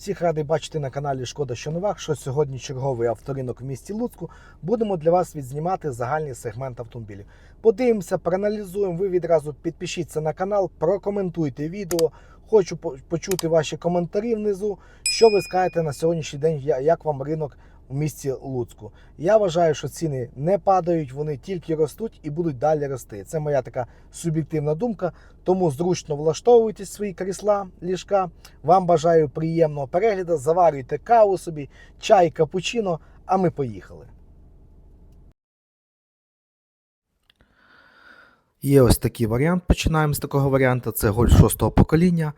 Всіх радий бачити на каналі Шкода що новах, що сьогодні черговий авторинок в місті Луцьку. Будемо для вас відзнімати загальний сегмент автомобілів. Подивимося, проаналізуємо. Ви відразу підпишіться на канал, прокоментуйте відео. Хочу почути ваші коментарі внизу. Що ви скажете на сьогоднішній день, як вам ринок у місті Луцьку. Я вважаю, що ціни не падають, вони тільки ростуть і будуть далі рости. Це моя така суб'єктивна думка. Тому зручно влаштовуйте свої крісла, ліжка. Вам бажаю приємного перегляду. Заварюйте каву собі, чай, капучино, а ми поїхали. Є ось такий варіант. Починаємо з такого варіанту. Це Golf 6 покоління.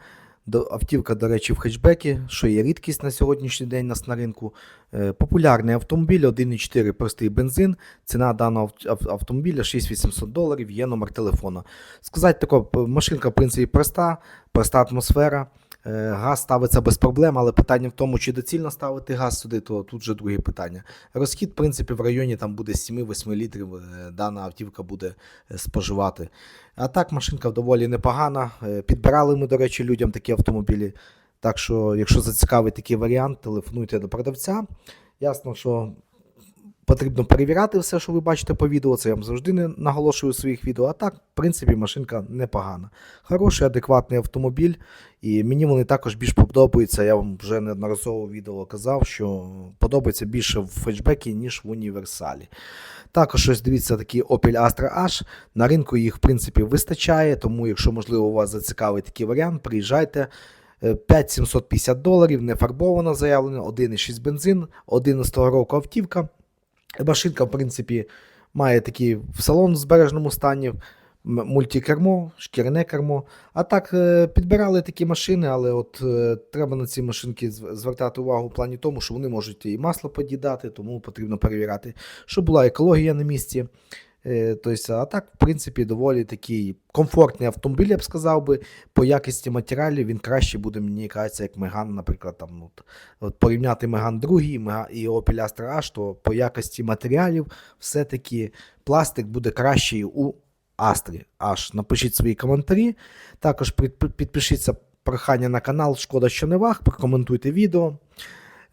Автівка, до речі, в хетчбекі, що є рідкість на сьогоднішній день нас на ринку. Е, Популярний автомобіль, 1,4 простий бензин. Ціна даного ав- ав- автомобіля 6800 доларів, є номер телефону. Сказати тако, машинка, в принципі, проста, проста атмосфера. Е, Газ ставиться без проблем, але питання в тому, чи доцільно ставити газ сюди, то тут вже друге питання. Розхід, в принципі, в районі там буде 7-8 літрів е, дана автівка буде е, споживати. А так, машинка доволі непогана. Підбирали ми, до речі, людям такі автомобілі. Так що, якщо зацікавить такий варіант, телефонуйте до продавця. Ясно, що потрібно перевіряти все, що ви бачите по відео. Це я вам завжди не наголошую у своїх відео. А так, в принципі, машинка непогана. Хороший, адекватний автомобіль. І мені вони також більш подобаються. Я вам вже неодноразово відео казав, що подобається більше в фетчбекі, ніж в універсалі. Також ось дивіться такі Opel Astra H. На ринку їх, в принципі, вистачає, тому, якщо, можливо, вас зацікавить такий варіант, приїжджайте. Е, 5750 доларів, не фарбовано заявлено, 1,6 бензин, 11 року автівка. Машинка, в принципі, має такий салон в збережному стані, мультикермо, шкірне кермо. А так е, підбирали такі машини, але от е, треба на ці машинки звертати увагу в плані тому, що вони можуть і масло подідати, тому потрібно перевіряти, щоб була екологія на місці. Тобто, а так, в принципі, доволі такий комфортний автомобіль, я б сказав би. По якості матеріалів він краще буде, мені кажеться, як Меган, наприклад, там, ну, от, порівняти Меган 2 і Opel Astra H, то по якості матеріалів все-таки пластик буде кращий у Astra H. Напишіть свої коментарі. Також підпишіться прохання на канал Шкода що не вах, прокоментуйте відео.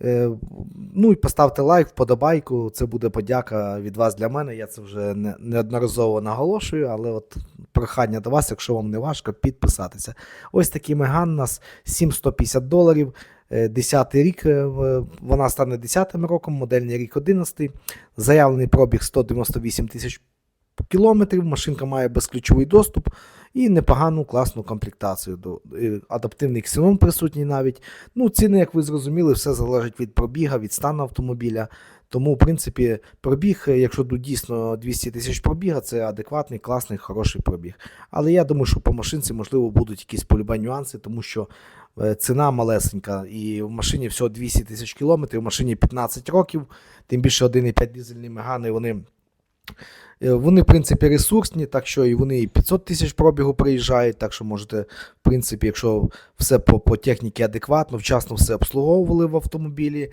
Е, Ну і поставте лайк, вподобайку. Це буде подяка від вас для мене. Я це вже не, неодноразово наголошую, але от прохання до вас, якщо вам не важко, підписатися. Ось такий меган нас 7150 доларів. 10 рік, е, вона стане 10 роком, модельний рік 11. Заявлений пробіг 198 тисяч кілометрів. Машинка має безключовий доступ і непогану класну комплектацію. Е, Адаптивний ксенон присутній навіть. Ну, ціни, як ви зрозуміли, все залежить від пробіга, від стану автомобіля. Тому, в принципі, пробіг, е, якщо дійсно 200 тисяч пробіга, це адекватний, класний, хороший пробіг. Але я думаю, що по машинці, можливо, будуть якісь полюбе нюанси, тому що е, ціна малесенька, і в машині всього 200 тисяч кілометрів, в машині 15 років, тим більше 1,5 дизельні мегани, вони. Е, Вони, в принципі, ресурсні, так що і вони і 500 тисяч пробігу приїжджають, так що можете, в принципі, якщо все по, по техніці адекватно, вчасно все обслуговували в автомобілі.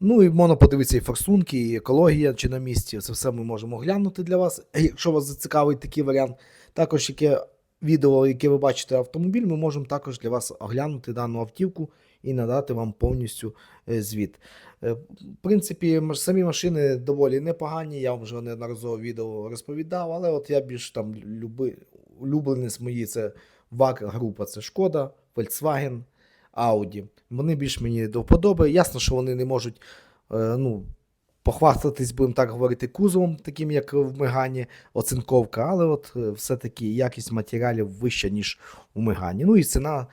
Ну і можна подивитися і форсунки, і екологія чи на місці. Це все ми можемо глянути для вас. Якщо вас зацікавить такий варіант, також яке відео, яке ви бачите автомобіль, ми можемо також для вас оглянути дану автівку і надати вам повністю е, звіт. Е, В принципі, самі машини доволі непогані. Я вам вже неодноразово відео розповідав, але от я більш там люби, улюбленець мої це ВАК група, це Шкода, Volkswagen, Audi. Вони більш мені до вподоби. Ясно, що вони не можуть е, ну, похвастатись, будемо так говорити, кузовом, таким як в Мегані, оцинковка, але от все-таки якість матеріалів вища, ніж у Мегані. Ну і ціна,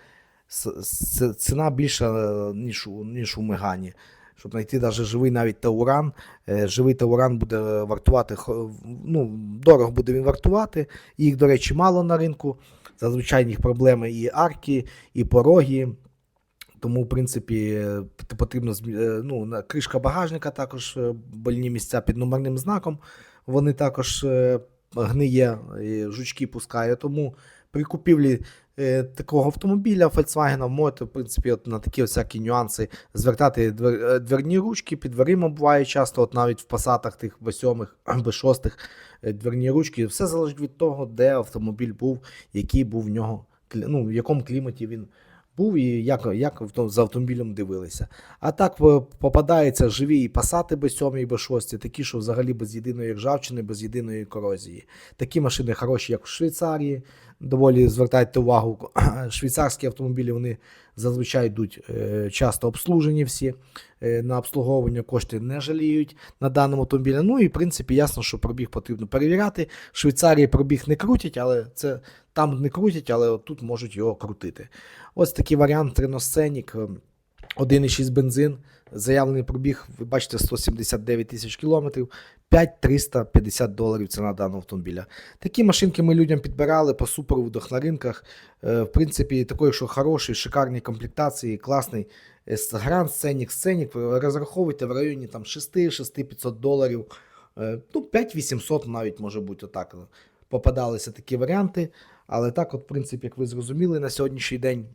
ціна більша, е, ніж, ніж у Мегані. Щоб знайти навіть живий навіть Тауран, е, живий Тауран буде вартувати, ну, дорого буде він вартувати. Їх, до речі, мало на ринку. Зазвичай їх проблеми і арки, і пороги. Тому, в принципі, е, потрібно ну, кришка багажника також больні місця під номерним знаком. Вони також гниє, жучки пускає. Тому при купівлі такого автомобіля Volkswagen можете, в принципі, от на такі всякі нюанси звертати двер, е, дверні ручки, під дверима буває часто, от навіть в пасатах тих B7, B6 е, дверні ручки. Все залежить від того, де автомобіль був, який був в нього, ну, в якому кліматі він був і як, як за автомобілем дивилися. А так е, попадаються живі і пасати без 7 і без 6, такі, що взагалі без єдиної ржавчини, без єдиної корозії. Такі машини хороші, як в Швейцарії. Доволі звертайте увагу, швейцарські автомобілі вони зазвичай йдуть е, часто обслужені всі. е, На обслуговування кошти не жаліють на даному автомобілі. Ну і в принципі ясно, що пробіг потрібно перевіряти. В Швейцарії пробіг не крутять, але це там не крутять, але тут можуть його крутити. Ось такий варіант Реносценік. 1,6 бензин. Заявлений пробіг, ви бачите, 179 тисяч кілометрів, 5350 доларів ціна даного автомобіля. Такі машинки ми людям підбирали по супервидах на ринках. Е, В принципі, такий, що хороший, шикарні комплектації, класний е, Гранд Сценік, Сценік, розраховуйте в районі там 6-6500 доларів, Е, ну 5800 навіть може бути отак. Попадалися такі варіанти. Але так, от, в принципі, як ви зрозуміли, на сьогоднішній день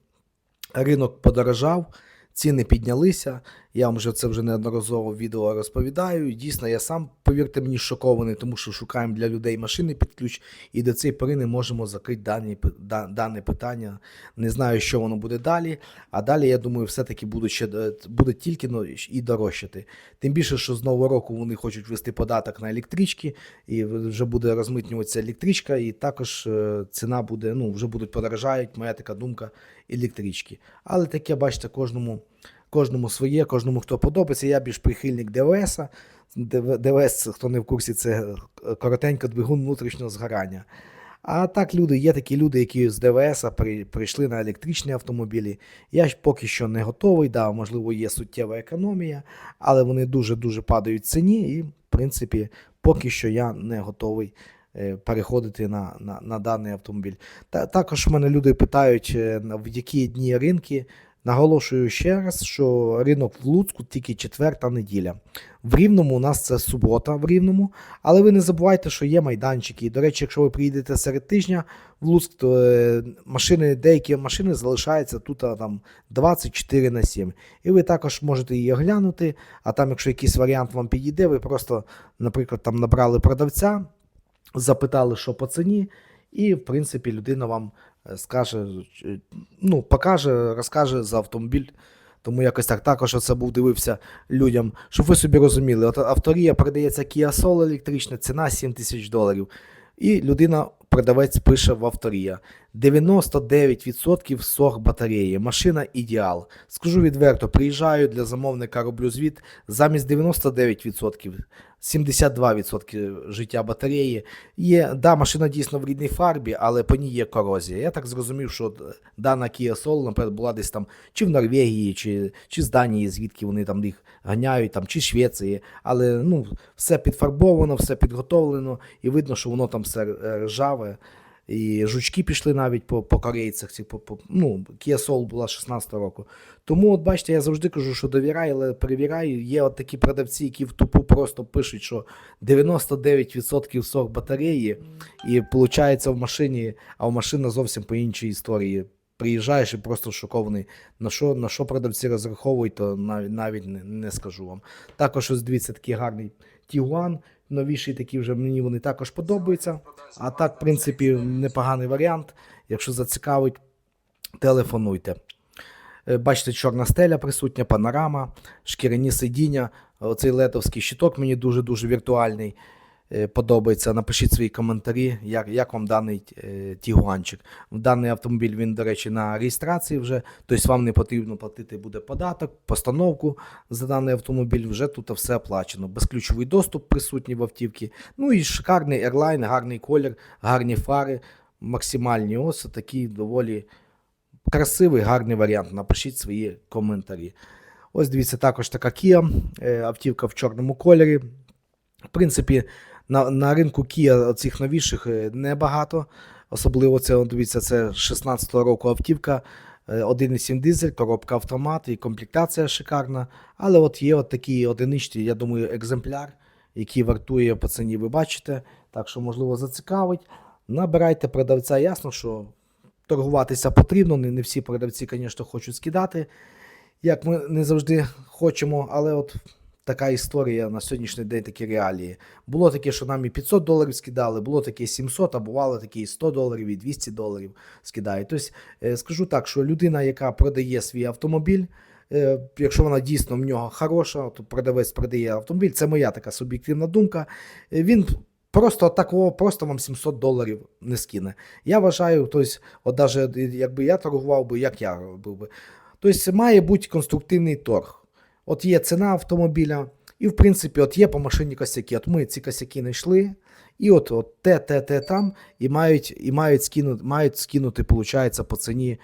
ринок подорожав, ціни піднялися. Я вам вже це вже неодноразово відео розповідаю. Дійсно, я сам, повірте мені, шокований, тому що шукаємо для людей машини під ключ, і до цієї пори не можемо закрити дані, да- дане питання. Не знаю, що воно буде далі. А далі, я думаю, все-таки буде, ще, е, буде тільки ну, і дорожчати. Тим більше, що з нового року вони хочуть ввести податок на електрички, і вже буде розмитнюватися електричка, і також е, ціна буде, ну, вже будуть подорожають, моя така думка, електрички. Але таке, бачите, кожному, кожному своє, кожному хто подобається. Я більш прихильник ДВС. ДВС, хто не в курсі, це е, коротенько двигун внутрішнього згорання. А так, люди, є такі люди, які з ДВС при, прийшли на електричні автомобілі. Я ж поки що не готовий, да, можливо, є суттєва економія, але вони дуже-дуже падають в ціні, і, в принципі, поки що я не готовий е, переходити на, на, на даний автомобіль. Та, також мене люди питають, е, в які дні ринки. Наголошую ще раз, що ринок в Луцьку тільки четверта неділя. В Рівному у нас це субота в Рівному, але ви не забувайте, що є майданчики. І, до речі, якщо ви приїдете серед тижня в Луцьк, то е, машини, деякі машини залишаються тут там 24 на 7. І ви також можете її оглянути, а там, якщо якийсь варіант вам підійде, ви просто, наприклад, там набрали продавця, запитали, що по ціні, і, в принципі, людина вам скаже, е, ну, покаже, розкаже за автомобіль. Тому якось так також це був дивився людям, щоб ви собі розуміли, от авторія продається Kia Soul електрична, ціна 7 тисяч доларів. І людина, продавець пише в авторія. 99% сох батареї. Машина ідеал. Скажу відверто, приїжджаю для замовника, роблю звіт. Замість 99%, 72% життя батареї. Є, да, машина дійсно в рідній фарбі, але по ній є корозія. Я так зрозумів, що дана Kia Soul, наприклад, була десь там чи в Норвегії, чи, чи з Данії, звідки вони там їх ганяють, там, чи Швеції. Але ну, все підфарбовано, все підготовлено, і видно, що воно там все е, ржаве. І жучки пішли навіть по, по корейцях. Ці, по, по, ну, Kia Soul була 16 року. Тому, от бачите, я завжди кажу, що довіряй, але перевіряю. Є от такі продавці, які в тупу просто пишуть, що 99% сок батареї, і виходить в машині, а в машина зовсім по іншій історії. Приїжджаєш і просто шокований. На що, на що продавці розраховують, то навіть, навіть не, не скажу вам. Також ось дивіться, такий гарний Tiguan, новіший такі вже мені вони також подобаються. А так, в принципі, непоганий варіант. Якщо зацікавить, телефонуйте. Е, Бачите, чорна стеля присутня, панорама, шкіряні сидіння. Оцей летовський щиток мені дуже-дуже віртуальний. Е, Подобається. Напишіть свої коментарі, як, як вам даний е, тігуанчик. Даний автомобіль, він, до речі, на реєстрації вже, тобто вам не потрібно платити буде податок, постановку за даний автомобіль, вже тут все оплачено. Безключовий доступ присутній в автівці. Ну і шикарний ерлайн, гарний колір, гарні фари, максимальні. Ось такий доволі красивий, гарний варіант. Напишіть свої коментарі. Ось дивіться, також така Kia, е, автівка в чорному кольорі. В принципі, на, на ринку Kia цих новіших е, небагато. Особливо це, дивіться, це 16-го року автівка. е, 1,7 дизель, коробка автомат і комплектація шикарна. Але от є от такі одиничні, я думаю, екземпляр, який вартує по ціні, ви бачите. Так що, можливо, зацікавить. Набирайте продавця, ясно, що торгуватися потрібно. Не всі продавці, звісно, хочуть скидати, як ми не завжди хочемо, але от така історія на сьогоднішній день такі реалії. Було таке, що нам і 500 доларів скидали, було таке і 700, а бувало таке і 100 доларів, і 200 доларів скидають. Тобто, е, скажу так, що людина, яка продає свій автомобіль, е, якщо вона дійсно в нього хороша, то продавець продає автомобіль, це моя така суб'єктивна думка. е, Він просто такого, просто вам 700 доларів не скине. Я вважаю, тобто, от навіть якби я торгував би, як я робив би. Тобто має бути конструктивний торг. От є ціна автомобіля, і в принципі, от є по машині косяки. От ми ці косяки знайшли, і от, от те, те, те там, і мають, і мають скинути, мають скинути, виходить, по ціні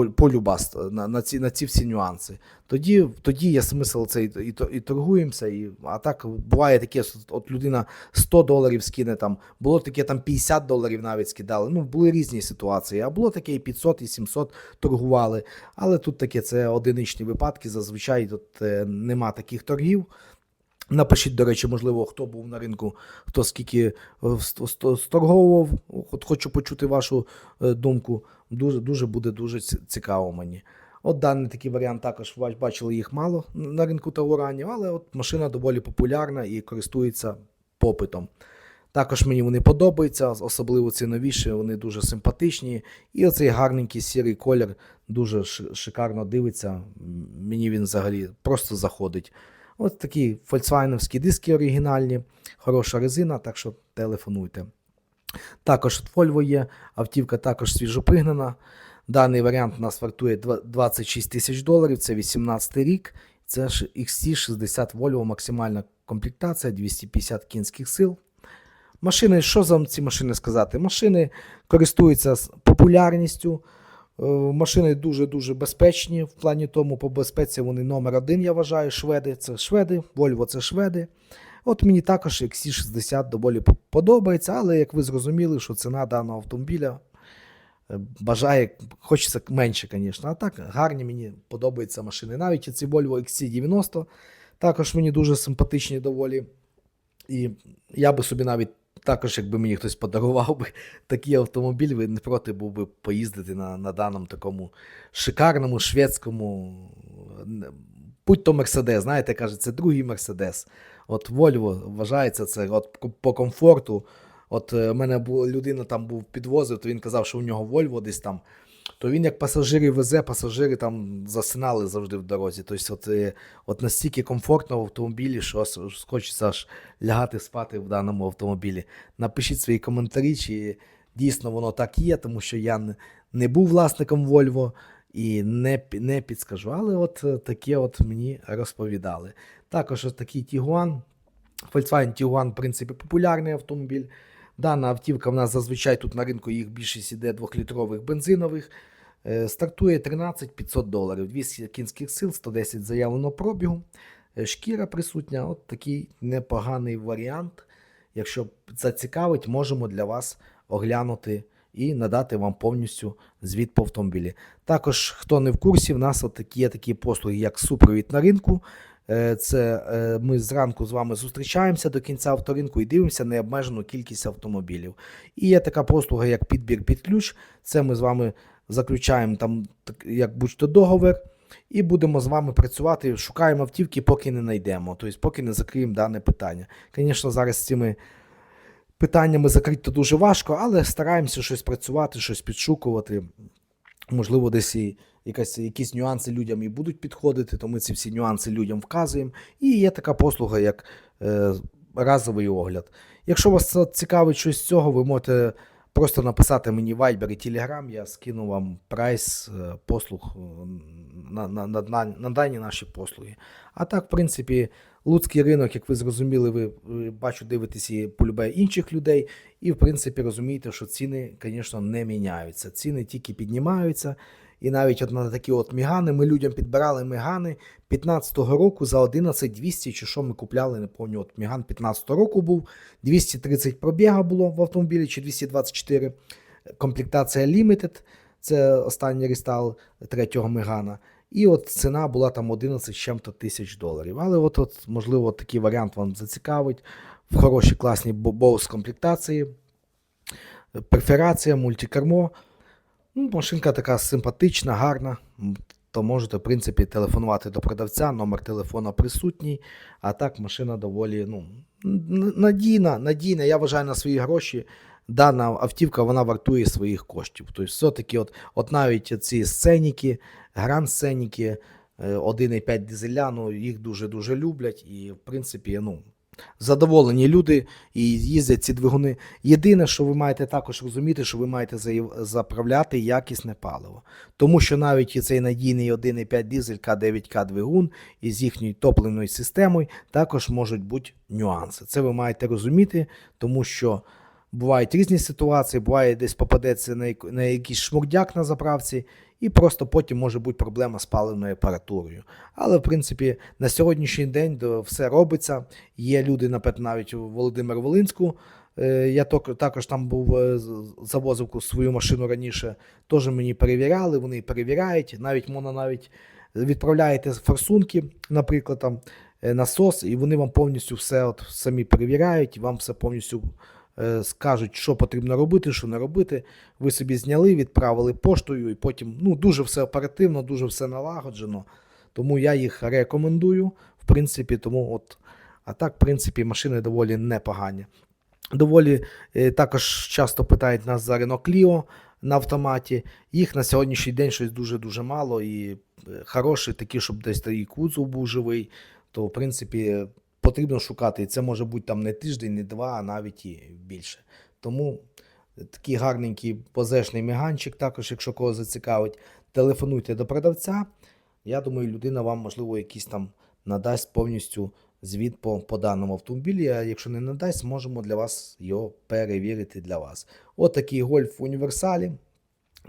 м, по, по любас на, на, ці, на ці всі нюанси. Тоді, тоді є смисл це і, і, і торгуємося. І, а так буває таке, от людина 100 доларів скине там, було таке там 50 доларів навіть скидали. Ну, були різні ситуації, а було таке і 500, і 700 торгували. Але тут таке це одиничні випадки. Зазвичай тут е, нема таких торгів. Напишіть, до речі, можливо, хто був на ринку, хто скільки е, ст- ст- сторговував. От хочу почути вашу е, думку. Дуже, дуже буде дуже цікаво мені. От даний такий варіант також бачили їх мало на ринку Тауранів, але от машина доволі популярна і користується попитом. Також мені вони подобаються, особливо ці новіші, вони дуже симпатичні. І оцей гарненький сірий колір дуже шикарно дивиться. Мені він взагалі просто заходить. Ось такі фольксвайновські диски оригінальні, хороша резина, так що телефонуйте. Також от Volvo є, автівка також свіжопригнана. Даний варіант у нас вартує 26 тисяч доларів, це 18 рік. Це ж XC60 Volvo, максимальна комплектація, 250 кінських сил. Машини, що за ці машини сказати? Машини користуються популярністю. Е, Машини дуже-дуже безпечні. В плані тому по безпеці вони номер один, я вважаю. Шведи це шведи, Volvo це шведи. От мені також XC60 доволі подобається, але як ви зрозуміли, що ціна даного автомобіля е, бажає, хочеться менше, звісно. А так гарні мені подобаються машини. Навіть ці Volvo XC90 також мені дуже симпатичні доволі. І я би собі навіть також, якби мені хтось подарував би такий автомобіль, ви не проти був би поїздити на, на даному такому шикарному шведському. не- Будь то Мерседес, знаєте, каже, це другий Мерседес. От Вольво вважається це от по комфорту. От е, мене людина там був підвозив, то він казав, що у нього Вольво десь там. То він як пасажирів везе, пасажири там засинали завжди в дорозі. Тобто, от, е, от настільки комфортно в автомобілі, що хочеться аж лягати спати в даному автомобілі. Напишіть свої коментарі, чи дійсно воно так є, тому що я не, був власником Volvo і не, не підскажу. Але от е, таке от мені розповідали. Також от такий Tiguan. Volkswagen Tiguan, в принципі, популярний автомобіль. Дана автівка в нас зазвичай тут на ринку їх більшість іде 2-літрових бензинових. Е, Стартує 13 500 доларів. 200 кінських сил, 110 заявленого пробігу. Е, Шкіра присутня. От такий непоганий варіант. Якщо зацікавить, можемо для вас оглянути і надати вам повністю звіт по автомобілі. Також, хто не в курсі, в нас от є такі послуги, як супровід на ринку. Е, Це е, ми зранку з вами зустрічаємося до кінця авторинку і дивимося необмежену кількість автомобілів. І є така послуга, як підбір під ключ. Це ми з вами заключаємо там як будь-то договір, і будемо з вами працювати. Шукаємо автівки, поки не знайдемо, тобто поки не закриємо дане питання. Звісно, зараз з цими питаннями закрити дуже важко, але стараємося щось працювати, щось підшукувати. Можливо, десь і якась, якісь нюанси людям і будуть підходити, то ми ці всі нюанси людям вказуємо. І є така послуга, як е, разовий огляд. Якщо вас цікавить щось з цього, ви можете просто написати мені Viber і Telegram, я скину вам прайс е, послуг е, на, на, на, на дані наші послуги. А так, в принципі, Луцький ринок, як ви зрозуміли, ви, бачу, дивитесь і полюбе інших людей, і в принципі розумієте, що ціни, звісно, не міняються. Ціни тільки піднімаються. І навіть от на такі от мігани ми людям підбирали мігани 15-го року за 11 200, чи що ми купляли, не пам'ятаю, от міган 15-го року був, 230 пробіга було в автомобілі, чи 224. Комплектація Limited, це останній рестайл третього мегана. І от ціна була там 11 чим-то тисяч доларів. Але от, от можливо, такий варіант вам зацікавить. В хорошій класній боус комплектації, перферація, мультикермо. Ну, машинка така симпатична, гарна. То можете, в принципі, телефонувати до продавця, номер телефона присутній, а так машина доволі ну, надійна, надійна. Я вважаю на свої гроші. Дана автівка вона вартує своїх коштів. Тобто, все-таки, от, от навіть ці сценіки, гранд-сценіки, е, 1,5 дизеля, ну, їх дуже-дуже люблять. І, в принципі, ну, задоволені люди і їздять ці двигуни. Єдине, що ви маєте також розуміти, що ви маєте заправляти якісне паливо. Тому що навіть цей надійний 1,5 дизель К9К двигун із їхньою топливною системою також можуть бути нюанси. Це ви маєте розуміти, тому що бувають різні ситуації, буває десь попадеться на, на якийсь шмурдяк на заправці, і просто потім може бути проблема з паливною апаратурою. Але в принципі на сьогоднішній день все робиться. Є люди, наприклад, навіть у Володимир Волинську. е, Я також там був е, завозив свою машину раніше. Теж мені перевіряли, вони перевіряють. Навіть можна навіть відправляєте форсунки, наприклад, там е, насос, і вони вам повністю все от самі перевіряють, вам все повністю скажуть, що потрібно робити, що не робити. Ви собі зняли, відправили поштою, і потім ну, дуже все оперативно, дуже все налагоджено. Тому я їх рекомендую. В принципі, тому от, а так, в принципі, машини доволі непогані. Доволі е, також часто питають нас за Renault Clio на автоматі. Їх на сьогоднішній день щось дуже-дуже мало і е, хороші, такі, щоб десь і кузов був живий, то в принципі потрібно шукати. І це може бути там не тиждень, не два, а навіть і більше. Тому такий гарненький позешний міганчик, також, якщо кого зацікавить, телефонуйте до продавця. Я думаю, людина вам, можливо, якийсь там надасть повністю звіт по, по даному автомобілі. А якщо не надасть, можемо для вас його перевірити для вас. От такий гольф в універсалі.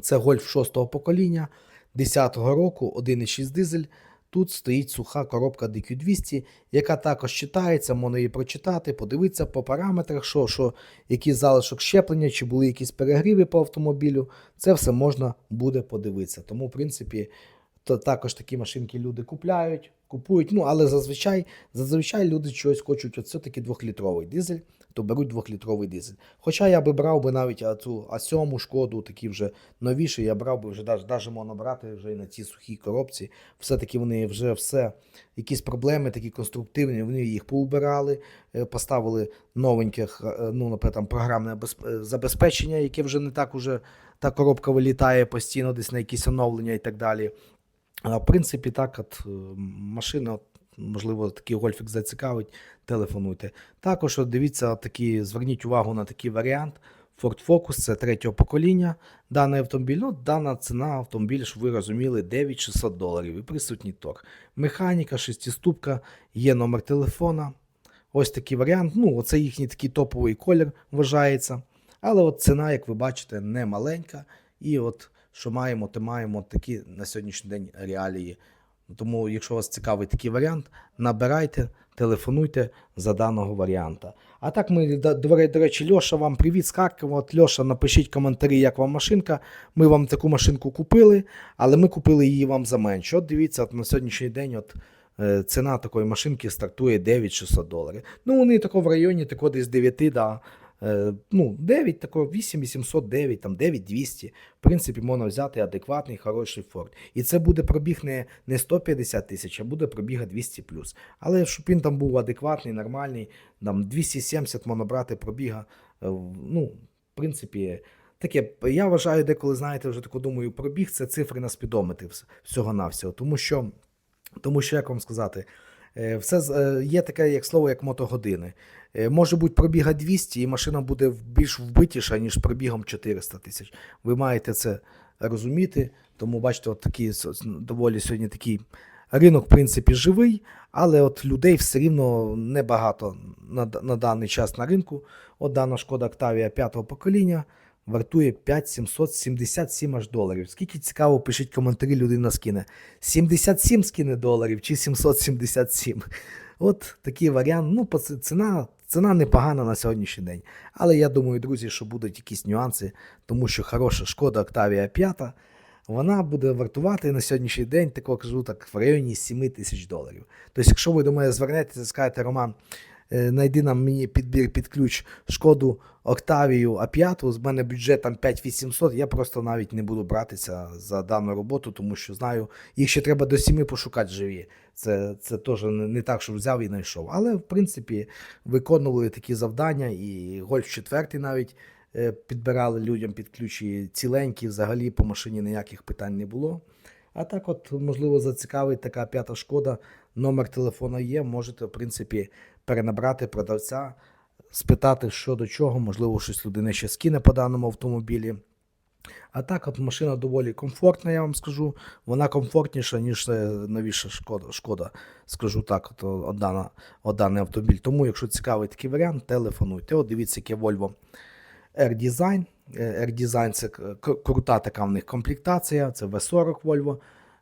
Це гольф 6-го покоління 10-го року, 1,6 дизель. Тут стоїть суха коробка DQ200, яка також читається, можна її прочитати, подивитися по параметрах, що, що, який залишок щеплення, чи були якісь перегріви по автомобілю. Це все можна буде подивитися. Тому, в принципі, то також такі машинки люди купляють, купують. Ну, але зазвичай, зазвичай люди чогось хочуть, от все-таки двохлітровий дизель, то беруть двохлітровий дизель. Хоча я би брав би навіть цю А7 шкоду, такі вже новіші, я брав би вже навіть, можна брати вже і на цій сухій коробці. Все-таки вони вже все, якісь проблеми такі конструктивні, вони їх поубирали, е, поставили новеньких, е, ну, наприклад, там програмне е, забезпечення, яке вже не так уже та коробка вилітає постійно десь на якісь оновлення і так далі. В принципі, так, от е, машина, можливо, такий гольфік зацікавить, телефонуйте. Також от дивіться, такі, зверніть увагу на такий варіант. Ford Focus це третього покоління. Даний автомобіль, ну, дана ціна автомобіля, щоб ви розуміли, 9600 доларів і присутній торг. Механіка, шестиступка, є номер телефона. Ось такий варіант. Ну, оце їхній такий топовий колір вважається. Але от ціна, як ви бачите, не маленька. І от що маємо, то маємо такі на сьогоднішній день реалії. Тому, якщо вас цікавий такий варіант, набирайте, телефонуйте за даного варіанта. А так, ми, до, речі, Льоша, вам привіт з Харкова. От Льоша, напишіть коментарі, як вам машинка. Ми вам таку машинку купили, але ми купили її вам за менше. От дивіться, от на сьогоднішній день от, е, ціна такої машинки стартує 9600 доларів. Ну, вони тако в районі тако десь 9, да, ну, 9, тако 8809, там 9200. В принципі, можна взяти адекватний, хороший Ford. І це буде пробіг не, не 150 тисяч, а буде пробіга 200 плюс. Але щоб він там був адекватний, нормальний, там 270 можна брати пробіга. е, Ну, в принципі, таке, я вважаю, деколи, знаєте, вже таку думаю, пробіг це цифри на спідометрі всього-навсього. Тому що, тому що, як вам сказати, Е, Все е, є таке як слово, як мотогодини. Е, Може бути пробіга 200, і машина буде більш вбитіша, ніж пробігом 400 тисяч. Ви маєте це розуміти. Тому бачите, от с- доволі сьогодні такий ринок, в принципі, живий, але от людей все рівно небагато на, на даний час на ринку. От дана шкода Octavia 5 покоління вартує 5777 аж доларів. Скільки цікаво, пишіть коментарі, людина скине. 77 скине доларів чи 777. От такий варіант. Ну, ціна, ціна непогана на сьогоднішній день. Але я думаю, друзі, що будуть якісь нюанси, тому що хороша шкода Октавія 5, вона буде вартувати на сьогоднішній день, такого кажу так, в районі 7 тисяч доларів. Тобто, якщо ви до мене звернетеся скажете, Роман, е, знайди нам мені підбір під ключ шкоду Октавію А5. З мене бюджет там 5800. Я просто навіть не буду братися за дану роботу, тому що знаю, їх ще треба до сіми пошукати живі. Це, це теж не, так, що взяв і знайшов. Але в принципі виконували такі завдання, і гольф 4 навіть е, підбирали людям під ключі ціленькі, взагалі по машині ніяких питань не було. А так, от, можливо, зацікавить така п'ята шкода. Номер телефона є. Можете, в принципі, перенабрати продавця, спитати, що до чого, можливо, щось людина ще скине по даному автомобілі. А так, от машина доволі комфортна, я вам скажу. Вона комфортніша, ніж е, новіша шкода. шкода скажу так, от, от, дана, автомобіль. Тому, якщо цікавий такий варіант, телефонуйте. От дивіться, яке Volvo R-Design. Е, R-Design це крута така в них комплектація. Це V40 Volvo.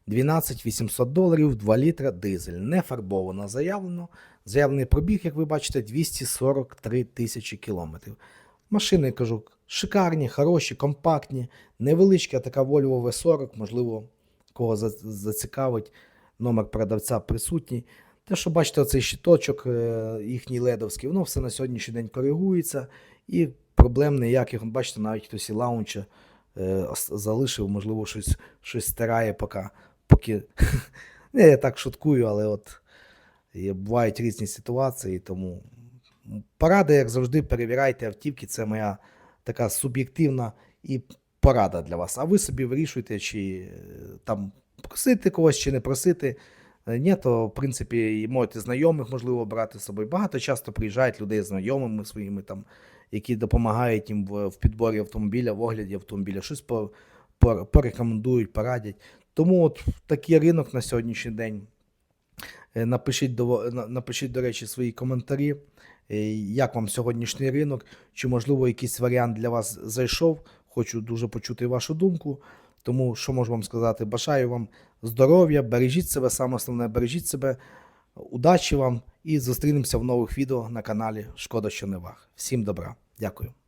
12 800 доларів, 2 літра дизель. Не фарбовано заявлено. Заявлений пробіг, як ви бачите, 243 тисячі кілометрів. Машини, я кажу, шикарні, хороші, компактні, невеличка така Volvo V40, можливо, кого зацікавить, номер продавця присутній. Те, що бачите, оцей щиточок е, їхній ледовський, воно все на сьогоднішній день коригується і проблем ніяких. Бачите, навіть хтось і лаунча е, залишив, можливо, щось, щось стирає, поки. Поки... Не, я так шуткую, але от є, бувають різні ситуації, тому порада, як завжди, перевіряйте автівки. Це моя така суб'єктивна і порада для вас. А ви собі вирішуєте, чи е, там просити когось, чи не просити. Е, Ні, то в принципі і можете знайомих, можливо, брати з собою. Багато часто приїжджають людей з знайомими своїми, там, які допомагають їм в, в підборі автомобіля, в огляді автомобіля, щось по, по, порекомендують, порадять. Тому от такий ринок на сьогоднішній день. Е, Напишіть, до, напишіть, до речі, свої коментарі, е, як вам сьогоднішній ринок, чи, можливо, якийсь варіант для вас зайшов. Хочу дуже почути вашу думку. Тому, що можу вам сказати, бажаю вам здоров'я, бережіть себе, саме основне, бережіть себе, удачі вам і зустрінемося в нових відео на каналі Шкода, що не ваг. Всім добра. Дякую.